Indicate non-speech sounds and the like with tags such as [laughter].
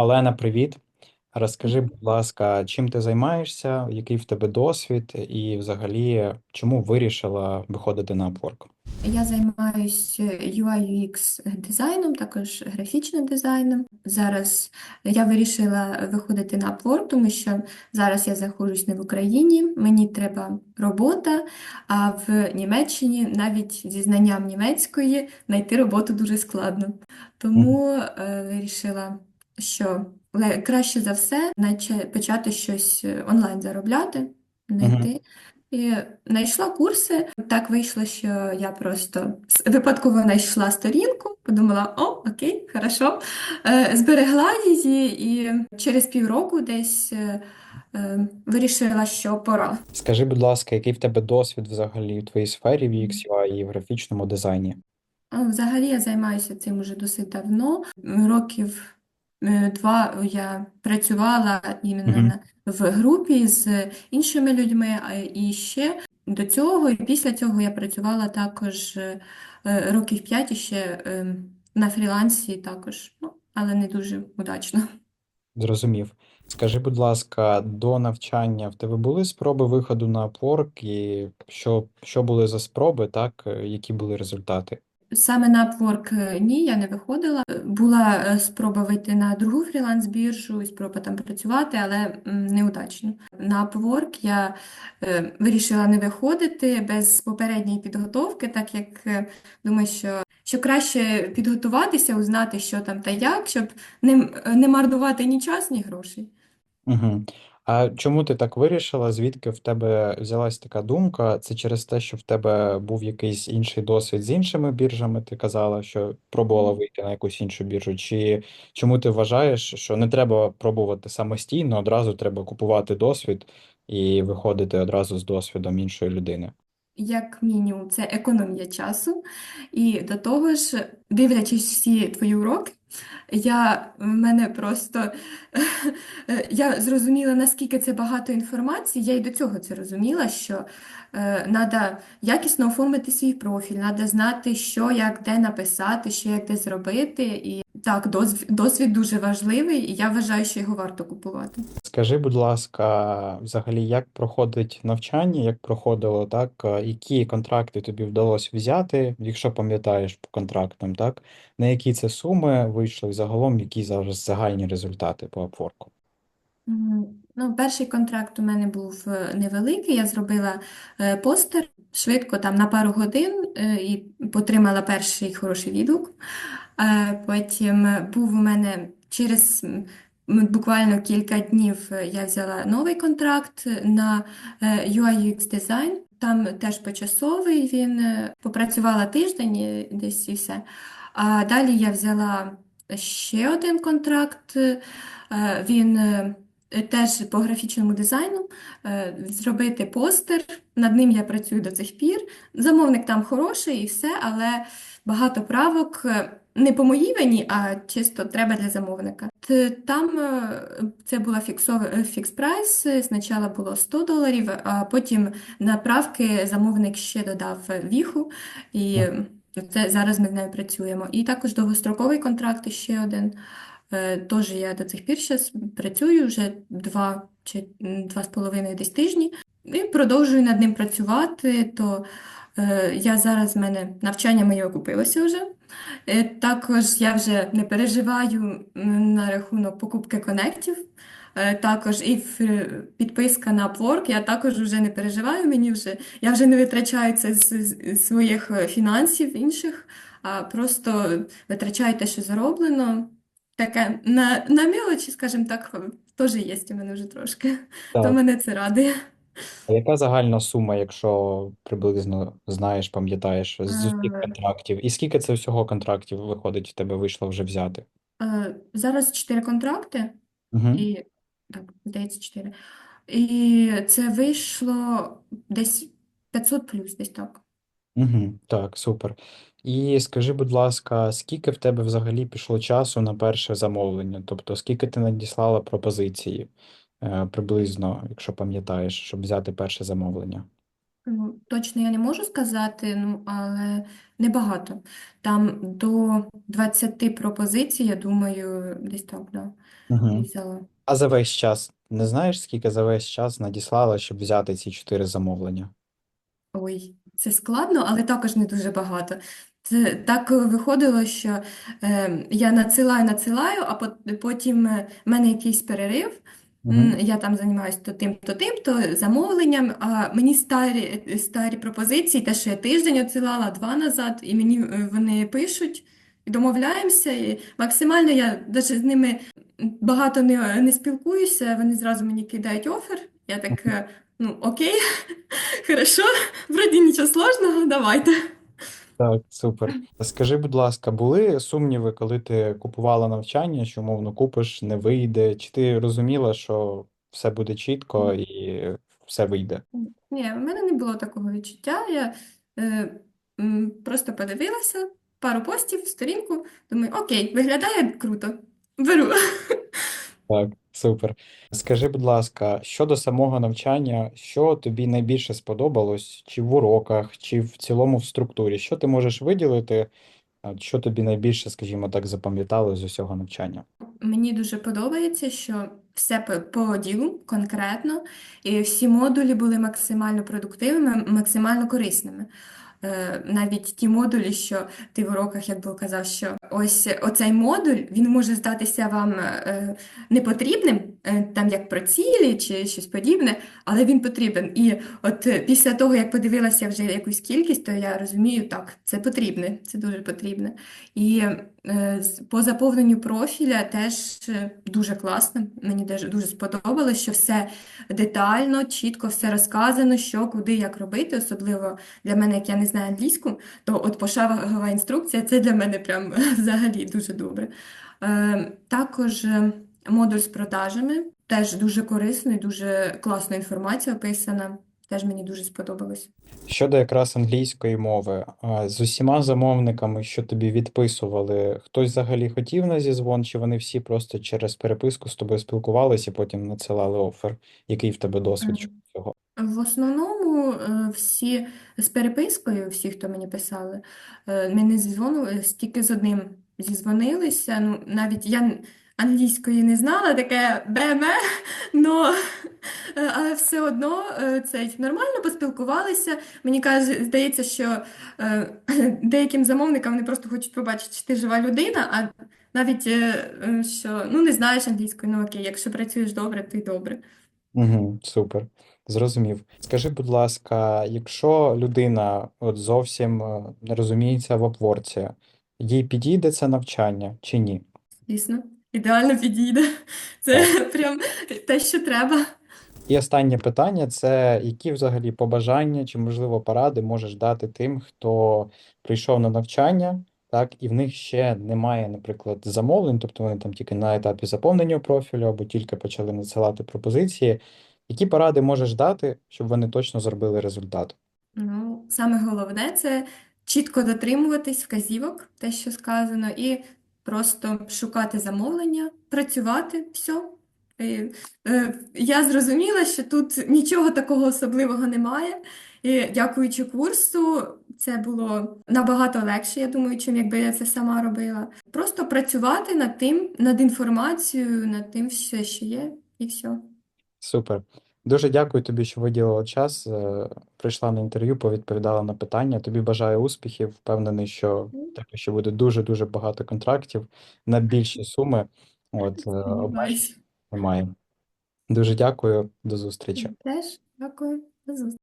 Олена, привіт. Розкажи, будь ласка, чим ти займаєшся, який в тебе досвід, і взагалі чому вирішила виходити на Upwork? Я займаюся UI UX дизайном, також графічним дизайном. Зараз я вирішила виходити на Upwork, тому що зараз я знаходжусь не в Україні, мені треба робота, а в Німеччині навіть зі знанням німецької знайти роботу дуже складно. Тому е, вирішила, що краще за все наче почати щось е, онлайн заробляти, знайти. І знайшла курси. Так вийшло, що я просто випадково знайшла сторінку, подумала, о, окей, хорошо. Е, Зберегла її і через півроку десь е, вирішила, що пора. Скажи, будь ласка, який в тебе досвід взагалі в твоїй сфері в UX, UI і в графічному дизайні? Взагалі я займаюся цим уже досить давно. Років е, два я працювала іменно Мгм. на- в групі з іншими людьми, а і ще до цього, і після цього я працювала також е, е, років п'ять ще е, на фрілансі також, ну, але не дуже удачно. Зрозумів. Скажи, будь ласка, до навчання в тебе були спроби виходу на Upwork, і що, що були за спроби, так? Е, Які були результати? Саме на Upwork е, ні, я не виходила. Була е, спроба вийти на другу фріланс-біржу і спроба там працювати, але неудачно. На Upwork я е, вирішила не виходити без попередньої підготовки, так як думаю, що, що краще підготуватися, узнати, що там та як, щоб не, не марнувати ні час, ні грошей. Угу. А чому ти так вирішила? Звідки в тебе взялась така думка? Це через те, що в тебе був якийсь інший досвід з іншими біржами, ти казала, що пробувала вийти на якусь іншу біржу, чи чому ти вважаєш, що не треба пробувати самостійно, одразу треба купувати досвід і виходити одразу з досвідом іншої людини? Як мінімум, це економія часу. І до того ж, дивлячись всі твої уроки, я в мене просто я зрозуміла, наскільки це багато інформації. Я й до цього це розуміла, що треба якісно оформити свій профіль, треба знати, що, як, де написати, що як де зробити. І так, досвід, дуже важливий, і я вважаю, що його варто купувати. Скажи, будь ласка, взагалі, як проходить навчання, як проходило, так? Які контракти тобі вдалося взяти, якщо пам'ятаєш по контрактам, так? На які це суми вийшли, загалом, які зараз загальні результати по Upwork? Ну, перший контракт у мене був е, невеликий. Я зробила е, постер швидко, там на пару годин, е, і отримала перший хороший відгук. Потім був у мене через буквально кілька днів я взяла новий контракт на е, UI UX дизайн. Там теж почасовий він попрацювала тиждень десь і все. А далі я взяла ще один контракт. Він теж по графічному дизайну. е, Зробити постер. Над ним я працюю до цих пір. Замовник там хороший і все, але багато правок е, не по моїй вині, а чисто треба для замовника. Там е, це була фікс прайс. Спочатку було 100 доларів, а потім на правки замовник ще додав віху, і це зараз ми з нею працюємо. І також довгостроковий контракт ще один. Е, Тож я до цих пір зараз працюю вже два чи два з половиною десь тижні і продовжую над ним працювати. То е, я зараз в мене навчання моє окупилося вже. Е, Також я вже не переживаю на рахунок покупки конектів. Також і підписка на Upwork, я також вже не переживаю. Мені вже я вже не витрачаю це з своїх фінансів інших, а просто витрачаю те, що зароблено. Таке на, на мелочі, скажімо так, теж є у мене вже трошки. То Так. мене це радує. А яка загальна сума, якщо приблизно знаєш, пам'ятаєш, з усіх Е, контрактів? І скільки це всього контрактів виходить, в тебе вийшло вже взяти? е, Зараз чотири контракти, Угу. і так, здається, чотири. І це вийшло десь 500 плюс, десь так. Угу, так, супер. І скажи, будь ласка, скільки в тебе взагалі пішло часу на перше замовлення? Тобто, скільки ти надіслала пропозиції, е, приблизно, якщо пам'ятаєш, щоб взяти перше замовлення? Ну, точно я не можу сказати, ну, але небагато. Там до 20 пропозицій, я думаю, десь так, да, Угу. взяла. А за весь час не знаєш, скільки за весь час надіслала, щоб взяти ці чотири замовлення? Ой, це складно, але також не дуже багато. Це так виходило, що е, я надсилаю, надсилаю, а пот- потім е, в мене якийсь перерив. М, Я там займаюся то тим, то тим, то замовленням. А мені старі, старі пропозиції, те, що я тиждень відсилала, два назад, і мені е, вони пишуть і домовляємося. І максимально я навіть з ними багато не, не спілкуюся. Вони зразу мені кидають офер. Я так, е, ну окей, [laughs] хорошо. Вроді нічого сложного, давайте. Так, супер. Скажи, будь ласка, були сумніви, коли ти купувала навчання, що, мовно, купиш, не вийде? Чи ти розуміла, що все буде чітко і все вийде? Ні, в мене не було такого відчуття. Я е, м, просто подивилася пару постів, сторінку, думаю, окей, виглядає круто. Беру. Так, супер. Скажи, будь ласка, щодо самого навчання, що тобі найбільше сподобалось, чи в уроках, чи в цілому в структурі? Що ти можеш виділити, що тобі найбільше, скажімо так, запам'яталось з усього навчання? Мені дуже подобається, що все по ділу конкретно, і всі модулі були максимально продуктивними, максимально корисними. Е, навіть ті модулі, що ти в уроках, як казав, що ось оцей модуль він може здатися вам е, непотрібним, е, там як про цілі чи щось подібне, але він потрібен. І от е, після того, як подивилася вже якусь кількість, то я розумію, так, це потрібне, це дуже потрібне. І е, по заповненню профіля теж е, дуже класно. Мені дуже, сподобалось, що все детально, чітко все розказано, що, куди, як робити, особливо для мене, як я не знаю англійську, то от пошагова інструкція це для мене прям взагалі дуже добре. Е, також е, модуль з продажами теж дуже корисний, дуже класна інформація описана. Теж мені дуже сподобалось. Щодо якраз англійської мови, з усіма замовниками, що тобі відписували, хтось взагалі хотів на зізвон, чи вони всі просто через переписку з тобою спілкувалися потім надсилали офер? Який в тебе досвід щодо цього? В основному е, всі з перепискою, всі, хто мені писали, е, ми не зізвонилися, тільки з одним зізвонилися. Ну, навіть я англійської не знала, таке беме, но, е, але все одно е, це нормально поспілкувалися. Мені каже, здається, що е, [clears throat] деяким замовникам вони просто хочуть побачити, чи ти жива людина, а навіть що ну не знаєш англійської, ну окей, якщо працюєш добре, то й добре. Угу, супер, зрозумів. Скажи, будь ласка, якщо людина от зовсім не розуміється в Upwork, їй підійде це навчання чи ні? Звісно, ідеально підійде. Це [laughs] прям те, що треба. І останнє питання це які взагалі побажання чи, можливо, поради можеш дати тим, хто прийшов на навчання, так, і в них ще немає, наприклад, замовлень, тобто вони там тільки на етапі заповнення профілю або тільки почали надсилати пропозиції. Які поради можеш дати, щоб вони точно зробили результат? Ну, саме головне це чітко дотримуватись вказівок, те, що сказано, і просто шукати замовлення, працювати, все. Е, я зрозуміла, що тут нічого такого особливого немає. І дякуючи курсу, це було набагато легше, я думаю, чим якби я це сама робила. Просто працювати над тим, над інформацією, над тим, що ще є, і все. Супер. Дуже дякую тобі, що виділила час, е, прийшла на інтерв'ю, повідповідала на питання. Тобі бажаю успіхів. Впевнений, що тебе ще буде дуже-дуже багато контрактів на більші суми. От, е, немає. Дуже дякую, до зустрічі. Теж дякую. До зустрічі.